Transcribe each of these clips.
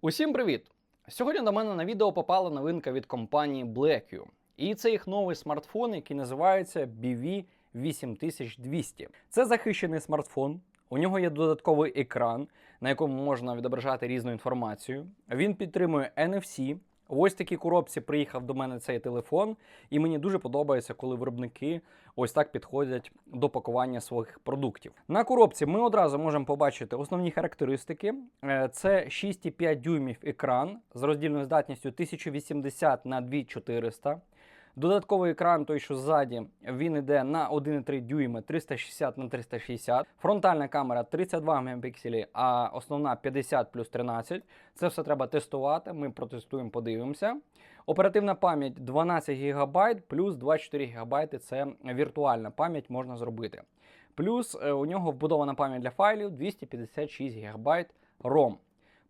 Усім привіт! Сьогодні до мене на відео попала новинка від компанії Blackview. І це їх новий смартфон, який називається BV 8200. Це захищений смартфон. У нього є додатковий екран, на якому можна відображати різну інформацію. Він підтримує NFC. Ось такій коробці приїхав до мене цей телефон, і мені дуже подобається, коли виробники ось так підходять до пакування своїх продуктів. На коробці ми одразу можемо побачити основні характеристики: Е, це 6,5 дюймів екран з роздільною здатністю 1080 на 2400. Додатковий екран, той, що ззаді, він йде на 1,3 дюйми 360 на 360. Фронтальна камера 32 мегапікселі, а основна 50 плюс 13. Це все треба тестувати. Ми протестуємо, подивимося. Оперативна пам'ять 12 ГБ плюс 24 ГБ це віртуальна пам'ять можна зробити. Плюс е, у нього вбудована пам'ять для файлів 256 ГБ ROM.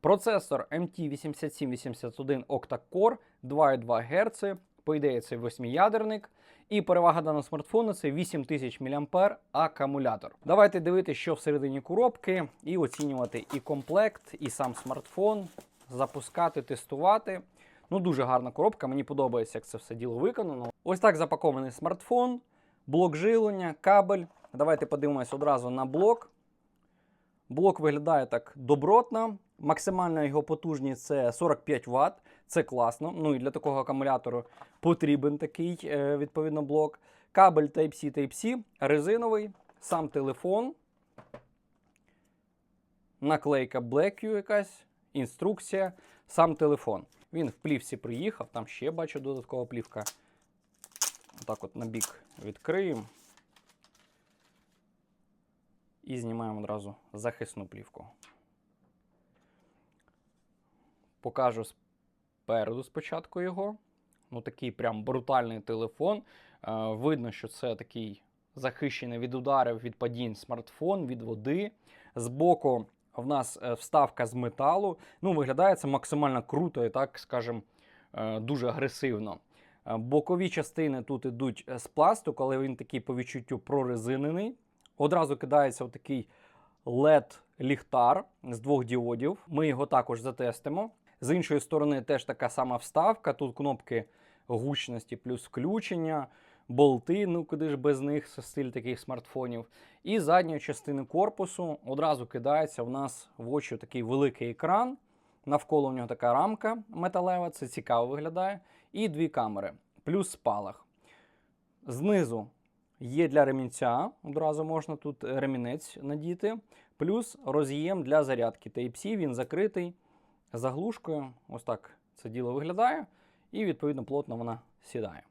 Процесор MT8781 Octa-Core 2,2 Гц. По ідеї, це восьмиядерник. І перевага даного смартфону це 8000 мАh акумулятор. Давайте дивитися, що всередині коробки, і оцінювати і комплект, і сам смартфон, запускати, тестувати. Ну, дуже гарна коробка, мені подобається, як це все діло виконано. Ось так запакований смартфон, блок живлення, кабель. Давайте подивимось одразу на блок. Блок виглядає так добротно. Максимальна його потужність це 45 Вт. Це класно. Ну і для такого акумулятору потрібен такий е, відповідно блок. Кабель Type-C Type-C, резиновий, сам телефон, наклейка Blackview якась, інструкція, сам телефон. Він в плівці приїхав, там ще бачу додаткова плівка. Отак от на бік відкриємо. І знімаємо одразу захисну плівку. Покажу спереду спочатку його. Ну, такий прям брутальний телефон. Е, видно, що це такий захищений від ударів, від падінь смартфон, від води. Збоку в нас е, вставка з металу. Ну, виглядає це максимально круто і так, скажем, е, дуже агресивно. Е, Бокові частини тут ідуть з пластику, але він такий по відчуттю прорезинений. Одразу кидається в такий LED-ліхтар з двох діодів. Ми його також затестимо. З іншої сторони, теж така сама вставка. Тут кнопки гучності плюс включення, болти, ну куди ж без них, стиль таких смартфонів. І задньої частини корпусу одразу кидається в нас в очі такий великий екран. Навколо в нього така рамка металева, це цікаво виглядає. І дві камери, плюс спалах. Знизу є для ремінця, одразу можна тут ремінець надіти, плюс роз'єм для зарядки Type-C, він закритий заглушкою. Ось так це діло виглядає. І, відповідно, плотно вона сідає.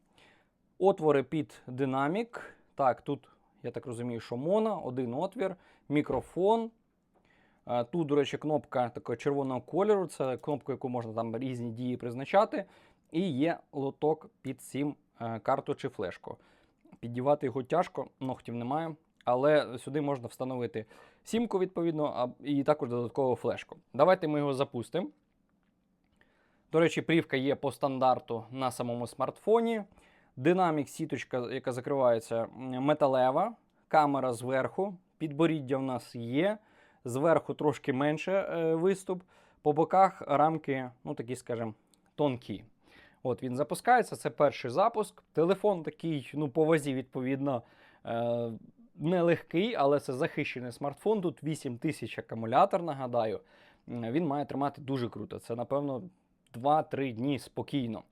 Отвори під динамік. Так, тут, я так розумію, що моно, один отвір, мікрофон. Е, Тут, до речі, кнопка такого червоного кольору. Це кнопка, яку можна там різні дії призначати. І є лоток під сім е, карту чи флешку. Піддівати його тяжко, ногтів немає. Але сюди можна встановити сімку, відповідно, і також додаткову флешку. Давайте ми його запустимо. До речі, плівка є по стандарту на самому смартфоні. Динамік, сіточка, яка закривається, металева, камера зверху, підборіддя в нас є. Зверху трошки менше е, виступ. По боках рамки, ну такі, скажімо, тонкі. От він запускається, це перший запуск. Телефон такий, ну, по вазі, відповідно, е, нелегкий, але це захищений смартфон. Тут 8000 акумулятор, нагадаю. Він має тримати дуже круто. Це, напевно, 2-3 дні спокійно.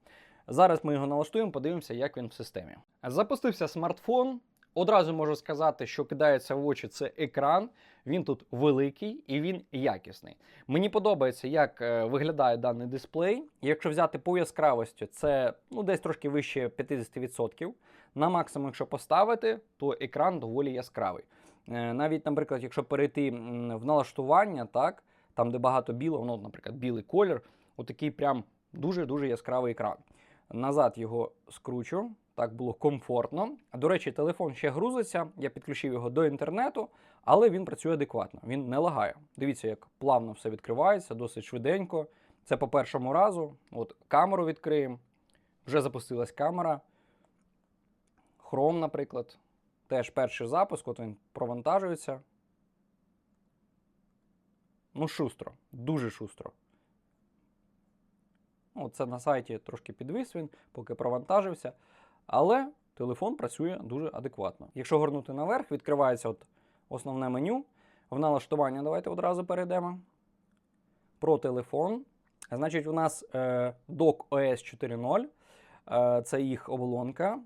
Зараз ми його налаштуємо, подивимося, як він в системі. Запустився смартфон. Одразу можу сказати, що кидається в очі це екран. Він тут великий і він якісний. Мені подобається, як е, виглядає даний дисплей. Якщо взяти по яскравості, це ну, десь трошки вище 50%. На максимум, якщо поставити, то екран доволі яскравий. Е, Навіть, наприклад, якщо перейти в налаштування, так, там, де багато білого, ну, наприклад, білий колір, отакий прям дуже-дуже яскравий екран. Назад його скручу, так було комфортно. До речі, телефон ще грузиться, я підключив його до інтернету, але він працює адекватно, він не лагає. Дивіться, як плавно все відкривається, досить швиденько. Це по першому разу. От камеру відкриємо. Вже запустилась камера. Chrome, наприклад. Теж перший запуск, от він провантажується. Ну, шустро, дуже шустро. Оце на сайті трошки підвис він, поки провантажився. Але телефон працює дуже адекватно. Якщо горнути наверх, відкривається от основне меню. В налаштування давайте одразу перейдемо. Про телефон. Значить, у нас е, Dock OS 4.0. Е, це їх оболонка.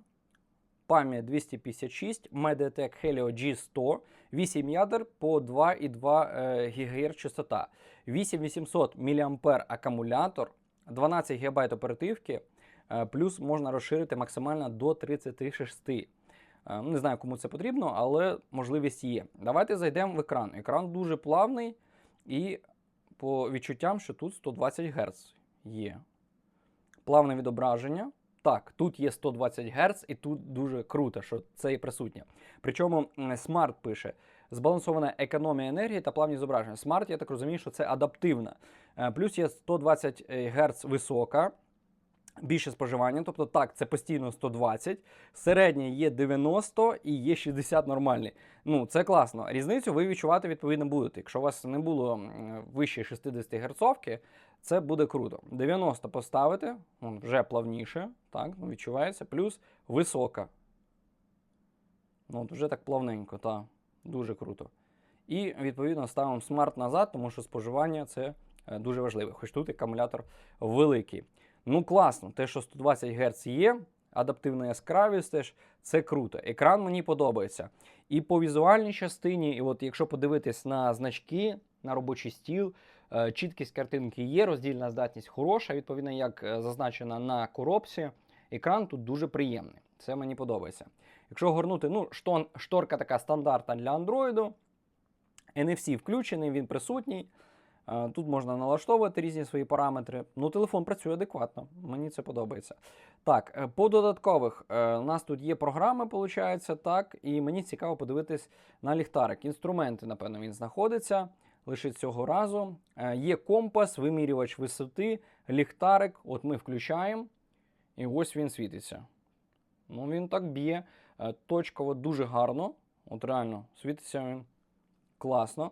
Пам'ять 256, Mediatek Helio G100, 8 ядер по 2,2 е, ГГц частота, 8800 мАh акумулятор, 12 ГБ оперативки, е, плюс можна розширити максимально до 36. Е, Не знаю, кому це потрібно, але можливість є. Давайте зайдемо в екран. Екран дуже плавний і по відчуттям, що тут 120 Гц є. Плавне відображення. Так, тут є 120 Гц, і тут дуже круто, що це і присутнє. Причому Smart пише: збалансована економія енергії та плавні зображення. Smart, я так розумію, що це адаптивна. Е, Плюс є 120 Гц висока, більше споживання, тобто так, це постійно 120. Середнє є 90 і є 60 нормальний. Ну, це класно. Різницю ви відчувати відповідно будете. Якщо у вас не було вище 60 Гц, це буде круто. 90 поставити, вже плавніше, так, ну, відчувається, плюс висока. Ну, от вже так плавненько, так, дуже круто. І відповідно ставимо смарт назад, тому що споживання це е, дуже важливо. Хоч тут акумулятор великий. Ну, класно, те, що 120 Гц є, адаптивна яскравість теж це круто. Екран мені подобається. І по візуальній частині, і от якщо подивитись на значки, на робочий стіл, е, чіткість картинки є, роздільна здатність хороша, відповідно, як е, зазначено на коробці. Екран тут дуже приємний. Це мені подобається. Якщо горнути, ну, шторка така стандартна для Android, NFC включений, він присутній. Тут можна налаштовувати різні свої параметри. Ну, телефон працює адекватно. Мені це подобається. Так, е, по додаткових, е, у нас тут є програми, виходить, так, і мені цікаво подивитись на ліхтарик. Інструменти, напевно, він знаходиться лише цього разу. Е, Є компас, вимірювач висоти, ліхтарик. От ми включаємо, і ось він світиться. Ну, він так б'є. Точково дуже гарно. От реально, світиться він класно.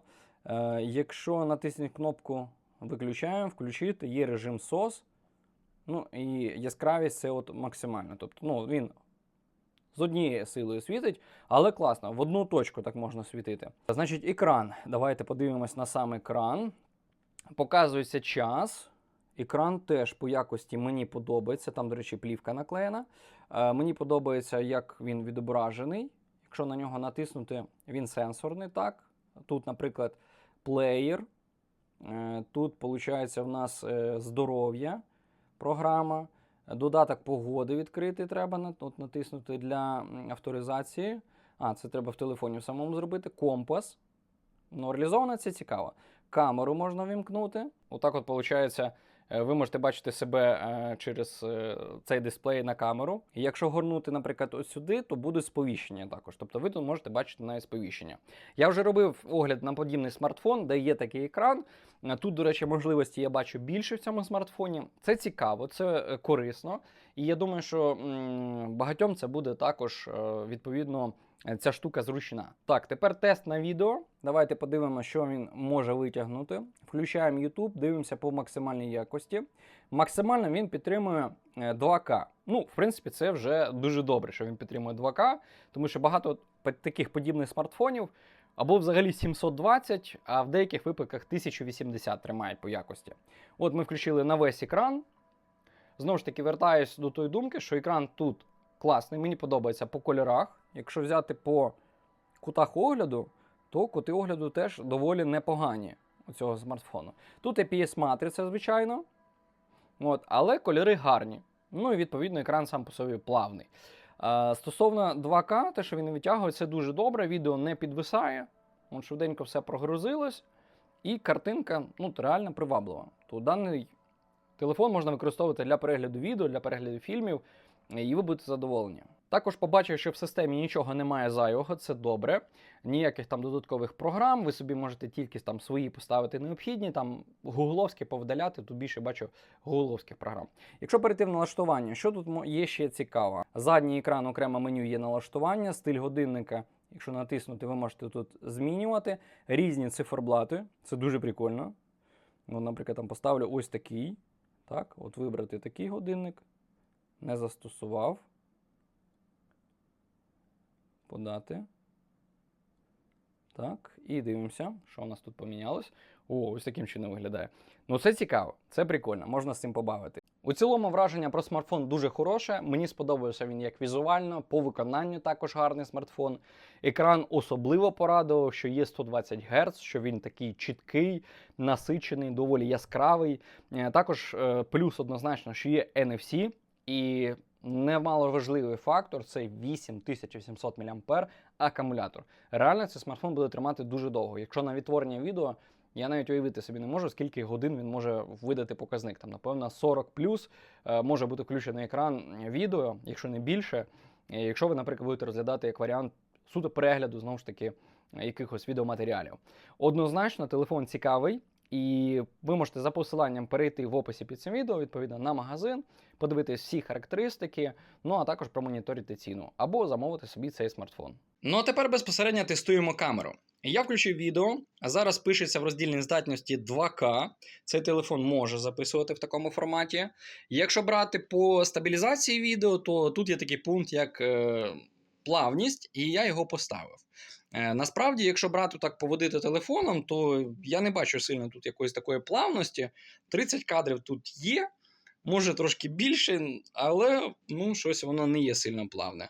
Е, якщо натиснути кнопку виключаємо, включити, є режим SOS. Ну і яскравість це от максимально. Тобто, ну, він з однією силою світить, але класно, в одну точку так можна світити. Значить, екран. Давайте подивимось на сам екран. Показується час. Екран теж по якості мені подобається. Там, до речі, плівка наклеєна. Е, мені подобається, як він відображений. Якщо на нього натиснути, він сенсорний. так. Тут, наприклад, плеєр. Е, Тут, виходить, в нас е, здоров'я програма. Додаток погоди відкрити треба от натиснути для авторизації. А, це треба в телефоні в самому зробити. Компас. Ну, реалізовано це цікаво. Камеру можна вімкнути. Отак, от, виходить, ви можете бачити себе е, через е, цей дисплей на камеру. І якщо горнути, наприклад, ось сюди, то буде сповіщення також. Тобто ви тут можете бачити навіть сповіщення. Я вже робив огляд на подібний смартфон, де є такий екран. Е, Тут, до речі, можливості я бачу більше в цьому смартфоні. Це цікаво, це е, корисно. І я думаю, що багатьом це буде також е, відповідно. Е, Ця штука зручна. Так, тепер тест на відео. Давайте подивимося, що він може витягнути. Включаємо YouTube, дивимося по максимальній якості. Максимально він підтримує е, 2К. Ну, в принципі, це вже дуже добре, що він підтримує 2К, тому що багато таких подібних смартфонів або взагалі 720, а в деяких випадках 1080 тримають по якості. От ми включили на весь екран. Знову ж таки, вертаюсь до тої думки, що екран тут класний, мені подобається по кольорах. Якщо взяти по кутах огляду, то кути огляду теж доволі непогані у цього смартфону. Тут IPS-матриця, звичайно, от, але кольори гарні. Ну і відповідно екран сам по собі плавний. Е, стосовно 2К, те, що він витягує, це дуже добре. Відео не підвисає. От швиденько все прогрузилось. І картинка ну, реально приваблива. То даний телефон можна використовувати для перегляду відео, для перегляду фільмів, і ви будете задоволені. Також побачив, що в системі нічого немає зайвого, це добре. Ніяких там додаткових програм. Ви собі можете тільки там свої поставити необхідні, там гугловські повдаляти, тут більше бачу гугловських програм. Якщо перейти в налаштування, що тут є ще цікаво? Задній екран, окремо меню є налаштування, стиль годинника. Якщо натиснути, ви можете тут змінювати різні циферблати. Це дуже прикольно. Ну, наприклад, там поставлю ось такий. Так, от вибрати такий годинник. Не застосував. Подати. Так, і дивимося, що у нас тут помінялось. О, ось таким чином виглядає. Ну, це цікаво, це прикольно, можна з цим побавити. У цілому враження про смартфон дуже хороше. Мені сподобався він як візуально, по виконанню також гарний смартфон. Екран особливо порадував, що є 120 Гц, що він такий чіткий, насичений, доволі яскравий. Е, Також е, плюс однозначно, що є NFC, і немаловажливий фактор це 8700 мАh акумулятор. Реально цей смартфон буде тримати дуже довго. Якщо на відтворення відео, я навіть уявити собі не можу, скільки годин він може видати показник. Там, напевно, 40 плюс е, може бути включений екран відео, якщо не більше. Е, Якщо ви, наприклад, будете розглядати як варіант суто перегляду, знову ж таки, е, якихось відеоматеріалів. Однозначно, телефон цікавий, і ви можете за посиланням перейти в описі під цим відео, відповідно, на магазин, подивитись всі характеристики, ну а також промоніторити ціну, або замовити собі цей смартфон. Ну а тепер безпосередньо тестуємо камеру. Я включив відео, а зараз пишеться в роздільній здатності 2К. Цей телефон може записувати в такому форматі. Якщо брати по стабілізації відео, то тут є такий пункт, як е, плавність, і я його поставив. Е, насправді, якщо брату так поводити телефоном, то я не бачу сильно тут якоїсь такої плавності. 30 кадрів тут є, може трошки більше, але ну, щось воно не є сильно плавне.